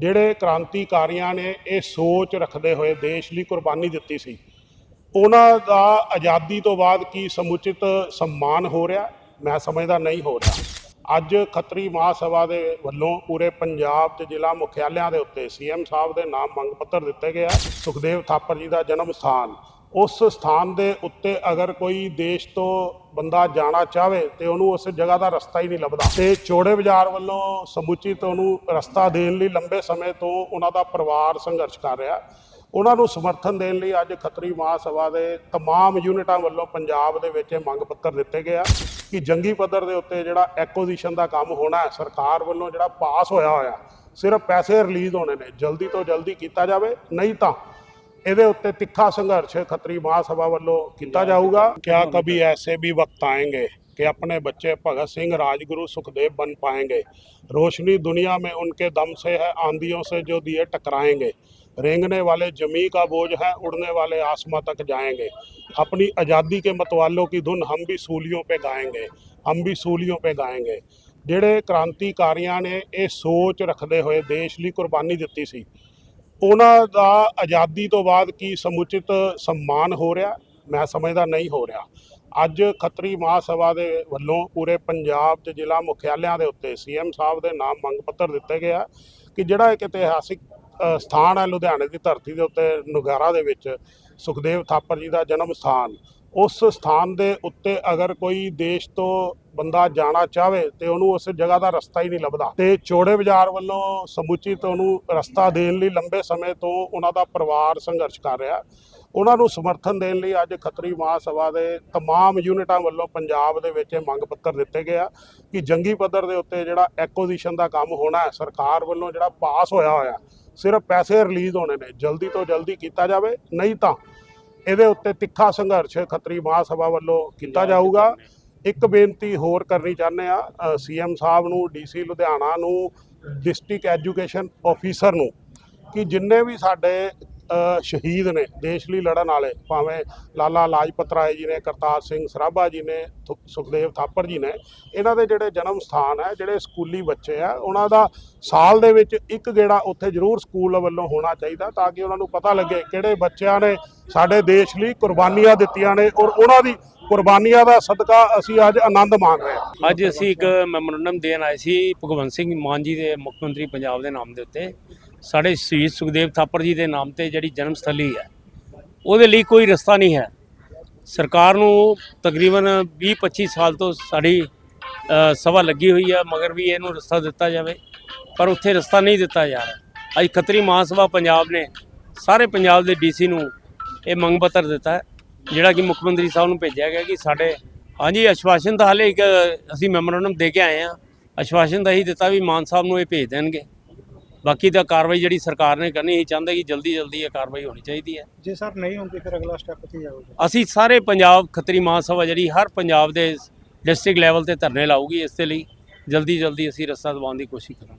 ਜਿਹੜੇ ਕ੍ਰਾਂਤੀਕਾਰੀਆਂ ਨੇ ਇਹ ਸੋਚ ਰੱਖਦੇ ਹੋਏ ਦੇਸ਼ ਲਈ ਕੁਰਬਾਨੀ ਦਿੱਤੀ ਸੀ, ਉਹਨਾਂ ਦਾ ਆਜ਼ਾਦੀ ਤੋਂ ਬਾਅਦ ਕੀ ਸਮੁਚਿਤ ਸਨਮਾਨ ਹੋ ਰਿਹਾ? ਮੈਂ ਸਮਝਦਾ ਨਹੀਂ ਹੋ ਰਿਹਾ। ਅੱਜ ਖੱਤਰੀ ਮਹਾਸਭਾ ਦੇ ਵੱਲੋਂ ਪੂਰੇ ਪੰਜਾਬ ਤੇ ਜ਼ਿਲ੍ਹਾ ਮੁਖਿਆਲਿਆਂ ਦੇ ਉੱਤੇ ਸੀਐਮ ਸਾਹਿਬ ਦੇ ਨਾਮ ਮੰਗ ਪੱਤਰ ਦਿੱਤੇ ਗਿਆ ਸੁਖਦੇਵ ਥਾਪਰ ਜੀ ਦਾ ਜਨਮ ਸਥਾਨ ਉਸ ਸਥਾਨ ਦੇ ਉੱਤੇ ਅਗਰ ਕੋਈ ਦੇਸ਼ ਤੋਂ ਬੰਦਾ ਜਾਣਾ ਚਾਹਵੇ ਤੇ ਉਹਨੂੰ ਉਸ ਜਗ੍ਹਾ ਦਾ ਰਸਤਾ ਹੀ ਨਹੀਂ ਲੱਭਦਾ ਤੇ ਚੋੜੇ ਬਾਜ਼ਾਰ ਵੱਲੋਂ ਸਮੁਚਿਤ ਉਹਨੂੰ ਰਸਤਾ ਦੇਣ ਲਈ ਲੰਬੇ ਸਮੇਂ ਤੋਂ ਉਹਨਾਂ ਦਾ ਪਰਿਵਾਰ ਸੰਘਰਸ਼ ਕਰ ਰਿਹਾ ਉਹਨਾਂ ਨੂੰ ਸਮਰਥਨ ਦੇਣ ਲਈ ਅੱਜ ਖੱਤਰੀ ਮਹਾਸਭਾ ਦੇ तमाम ਯੂਨਿਟਾਂ ਵੱਲੋਂ ਪੰਜਾਬ ਦੇ ਵਿੱਚ ਇਹ ਮੰਗ ਪੱਤਰ ਦਿੱਤੇ ਗਏ ਆ ਕਿ ਜੰਗੀ ਪੱਧਰ ਦੇ ਉੱਤੇ ਜਿਹੜਾ ਐਕੁਜੀਸ਼ਨ ਦਾ ਕੰਮ ਹੋਣਾ ਹੈ ਸਰਕਾਰ ਵੱਲੋਂ ਜਿਹੜਾ ਪਾਸ ਹੋਇਆ ਹੋਇਆ ਸਿਰਫ ਪੈਸੇ ਰਿਲੀਜ਼ ਹੋਣੇ ਨੇ ਜਲਦੀ ਤੋਂ ਜਲਦੀ ਕੀਤਾ ਜਾਵੇ ਨਹੀਂ ਤਾਂ ਇਹਦੇ ਉੱਤੇ ਤਿੱਖਾ ਸੰਘਰਸ਼ ਖੱਤਰੀ ਮਹਾਸਭਾ ਵੱਲੋਂ ਕੀਤਾ ਜਾਊਗਾ ਕਿਆ ਕभी ਐਸੇ ਵੀ ਵਕਤ ਆएंगे कि अपने बच्चे भगत सिंह राजगुरु सुखदेव बन पाएंगे रोशनी दुनिया में उनके दम से है आंधियों से जो दिए टकराएंगे रेंगने वाले जमी का बोझ है उड़ने वाले आसमां तक जाएंगे अपनी आज़ादी के मतवालों की धुन हम भी सूलियों पे गाएंगे हम भी सूलियों पे गाएंगे ਜਿਹੜੇ ਕ੍ਰਾਂਤੀਕਾਰੀਆਂ ਨੇ ਇਹ ਸੋਚ ਰੱਖਦੇ ਹੋਏ ਦੇਸ਼ ਲਈ ਕੁਰਬਾਨੀ ਦਿੱਤੀ ਸੀ ਉਹਨਾਂ ਦਾ ਆਜ਼ਾਦੀ ਤੋਂ ਬਾਅਦ ਕੀ ਸਮੁਚਿਤ ਸਨਮਾਨ ਹੋ ਰਿਹਾ, ਮੈਂ ਸਮਝਦਾ ਨਹੀਂ ਹੋ ਰਿਹਾ। ਅੱਜ ਖੱਤਰੀ ਮਹਾਸਭਾ ਦੇ ਵੱਲੋਂ ਪੂਰੇ ਪੰਜਾਬ ਤੇ ਜ਼ਿਲ੍ਹਾ ਮੁਖਿਆਲਿਆਂ ਦੇ ਉੱਤੇ ਸੀਐਮ ਸਾਹਿਬ ਦੇ ਨਾਮ ਮੰਗ ਪੱਤਰ ਦਿੱਤੇ ਗਏ ਕਿ ਜਿਹੜਾ ਇੱਕ ਇਤਿਹਾਸਿਕ ਸਥਾਨ ਹੈ ਲੁਧਿਆਣੇ ਦੀ ਧਰਤੀ ਦੇ ਉੱਤੇ ਨੁਗਾਰਾ ਦੇ ਵਿੱਚ ਸੁਖਦੇਵ ਥਾਪਰ ਜੀ ਦਾ ਜਨਮ ਸਥਾਨ। ਉਸ ਸਥਾਨ ਦੇ ਉੱਤੇ ਅਗਰ ਕੋਈ ਦੇਸ਼ ਤੋਂ ਬੰਦਾ ਜਾਣਾ ਚਾਹਵੇ ਤੇ ਉਹਨੂੰ ਉਸ ਜਗ੍ਹਾ ਦਾ ਰਸਤਾ ਹੀ ਨਹੀਂ ਲੱਭਦਾ ਤੇ ਚੋੜੇ ਬਾਜ਼ਾਰ ਵੱਲੋਂ ਸਮੁਚਿਤ ਉਹਨੂੰ ਰਸਤਾ ਦੇਣ ਲਈ ਲੰਬੇ ਸਮੇਂ ਤੋਂ ਉਹਨਾਂ ਦਾ ਪਰਿਵਾਰ ਸੰਘਰਸ਼ ਕਰ ਰਿਹਾ ਉਹਨਾਂ ਨੂੰ ਸਮਰਥਨ ਦੇਣ ਲਈ ਅੱਜ ਖੱਤਰੀ ਮਹਾਸਭਾ ਦੇ तमाम ਯੂਨਿਟਾਂ ਵੱਲੋਂ ਪੰਜਾਬ ਦੇ ਵਿੱਚ ਇਹ ਮੰਗ ਪੱਤਰ ਦਿੱਤੇ ਗਏ ਆ ਕਿ ਜੰਗੀ ਪੱਧਰ ਦੇ ਉੱਤੇ ਜਿਹੜਾ ਐਕੁਜੀਸ਼ਨ ਦਾ ਕੰਮ ਹੋਣਾ ਹੈ ਸਰਕਾਰ ਵੱਲੋਂ ਜਿਹੜਾ ਪਾਸ ਹੋਇਆ ਹੋਇਆ ਸਿਰਫ ਪੈਸੇ ਰਿਲੀਜ਼ ਹੋਣੇ ਨੇ ਜਲਦੀ ਤੋਂ ਜਲਦੀ ਕੀਤਾ ਜਾਵੇ ਨਹੀਂ ਤਾਂ ਇਹਦੇ ਉੱਤੇ ਤਿੱਖਾ ਸੰਘਰਸ਼ ਖੱਤਰੀ ਮਹਾਸਭਾ ਵੱਲੋਂ ਕੀਤਾ ਜਾਊਗਾ। ਇੱਕ ਬੇਨਤੀ ਹੋਰ ਕਰਨੀ ਚਾਹੁੰਦੇ ਆ ਸੀਐਮ ਸਾਹਿਬ ਨੂੰ ਡੀਸੀ ਲੁਧਿਆਣਾ ਨੂੰ ਡਿਸਟ੍ਰਿਕਟ ਐਜੂਕੇਸ਼ਨ ਆਫੀਸਰ ਨੂੰ ਕਿ ਜਿੰਨੇ ਵੀ ਸਾਡੇ ਸ਼ਹੀਦ ਨੇ, ਦੇਸ਼ ਲਈ ਲੜਨ ਵਾਲੇ, ਭਾਵੇਂ ਲਾਲਾ ਲਾਜਪਤ ਰਾਏ ਜੀ ਨੇ, ਕਰਤਾਰ ਸਿੰਘ ਸਰਾਭਾ ਜੀ ਨੇ ਸੁਖਦੇਵ ਥਾਪਰ ਜੀ ਨੇ, ਇਹਨਾਂ ਦੇ ਜਿਹੜੇ ਜਨਮ ਸਥਾਨ ਹੈ, ਜਿਹੜੇ ਸਕੂਲੀ ਬੱਚੇ ਆ, ਉਹਨਾਂ ਦਾ ਸਾਲ ਦੇ ਵਿੱਚ ਇੱਕ ਗੇੜਾ ਉੱਥੇ ਜ਼ਰੂਰ ਸਕੂਲ ਵੱਲੋਂ ਹੋਣਾ ਚਾਹੀਦਾ ਤਾਂ ਕਿ ਉਹਨਾਂ ਨੂੰ ਪਤਾ ਲੱਗੇ ਕਿਹੜੇ ਬੱਚਿਆਂ ਨੇ ਸਾਡੇ ਦੇਸ਼ ਲਈ ਕੁਰਬਾਨੀਆਂ ਦਿੱਤੀਆਂ ਨੇ ਔਰ ਉਹਨਾਂ ਦੀ ਕੁਰਬਾਨੀਆਂ ਦਾ ਸਦਕਾ ਅਸੀਂ ਅੱਜ ਆਨੰਦ ਮਾਣ ਰਹੇ ਹਾਂ। ਅੱਜ ਅਸੀਂ ਇੱਕ ਮੈਮੋਰੰਡਮ ਦੇਣ ਆਏ ਸੀ ਭਗਵੰਤ ਸਿੰਘ ਮਾਨ ਜੀ ਦੇ ਮੁੱਖ ਮੰਤਰੀ ਪੰਜਾਬ ਦੇ ਨਾਮ ਦੇ ਉੱਤੇ। ਸਾਡੇ ਸ਼ਹੀਦ ਸੁਖਦੇਵ ਥਾਪਰ ਜੀ ਦੇ ਨਾਮ ਤੇ ਜਿਹੜੀ ਜਨਮ ਸਥਲੀ ਹੈ, ਉਹਦੇ ਲਈ ਕੋਈ ਰਸਤਾ ਨਹੀਂ ਹੈ। ਸਰਕਾਰ ਨੂੰ ਤਕਰੀਬਨ 20-25 ਸਾਲ ਤੋਂ ਸਾਡੀ ਸਭਾ ਲੱਗੀ ਹੋਈ ਹੈ, ਮਗਰ ਵੀ ਇਹਨੂੰ ਰਸਤਾ ਦਿੱਤਾ ਜਾਵੇ, ਪਰ ਉੱਥੇ ਰਸਤਾ ਨਹੀਂ ਦਿੱਤਾ ਜਾ ਰਿਹਾ। ਅੱਜ ਖੱਤਰੀ ਮਹਾਸਭਾ ਪੰਜਾਬ ਨੇ ਸਾਰੇ ਪੰਜਾਬ ਦੇ ਡੀਸੀ ਨੂੰ ਇਹ ਮੰਗ ਪੱਤਰ ਦਿੱਤਾ ਹੈ, ਜਿਹੜਾ ਕਿ ਮੁੱਖ ਮੰਤਰੀ ਸਾਹਿਬ ਨੂੰ ਭੇਜਿਆ ਗਿਆ ਕਿ ਸਾਡੇ, ਹਾਂਜੀ ਅਸ਼ਵਾਸਨ ਤਾਂ ਹਾਲੇ ਇੱਕ ਅਸੀਂ ਮੈਮੋਰੰਡਮ ਦੇ ਕੇ ਆਏ ਆ ਅਸ਼ਵਾਸਨ ਤਾਂ ਹੀ ਦਿੱਤਾ ਵੀ ਮਾਨ ਸਾਹਿਬ ਨੂੰ ਇਹ ਭੇਜ ਦੇਣਗੇ। ਬਾਕੀ ਤਾਂ ਕਾਰਵਾਈ ਜਿਹੜੀ ਸਰਕਾਰ ਨੇ ਕਰਨੀ ਹੀ ਚਾਹੁੰਦੇ ਕਿ ਜਲਦੀ ਜਲਦੀ ਇਹ ਕਾਰਵਾਈ ਹੋਣੀ ਚਾਹੀਦੀ ਹੈ। ਜੇ ਸਰ ਨਹੀਂ ਹੁੰਦੀ ਫਿਰ ਅਗਲਾ ਸਟੈਪ ਕੀ ਜਾਊਗਾ? ਅਸੀਂ ਸਾਰੇ ਪੰਜਾਬ ਖੱਤਰੀ ਮਹਾਸਭਾ ਜਿਹੜੀ ਹਰ ਪੰਜਾਬ ਦੇ ਡਿਸਟ੍ਰਿਕਟ ਲੈਵਲ ਤੇ ਧਰਨੇ ਲਾਊਗੀ ਇਸ ਦੇ ਲਈ। ਜਲਦੀ ਜਲਦੀ ਅਸੀਂ ਰਸਤਾ ਦਿਵਾਉਣ ਦੀ ਕੋਸ਼ਿਸ਼ ਕਰਾਂਗੇ।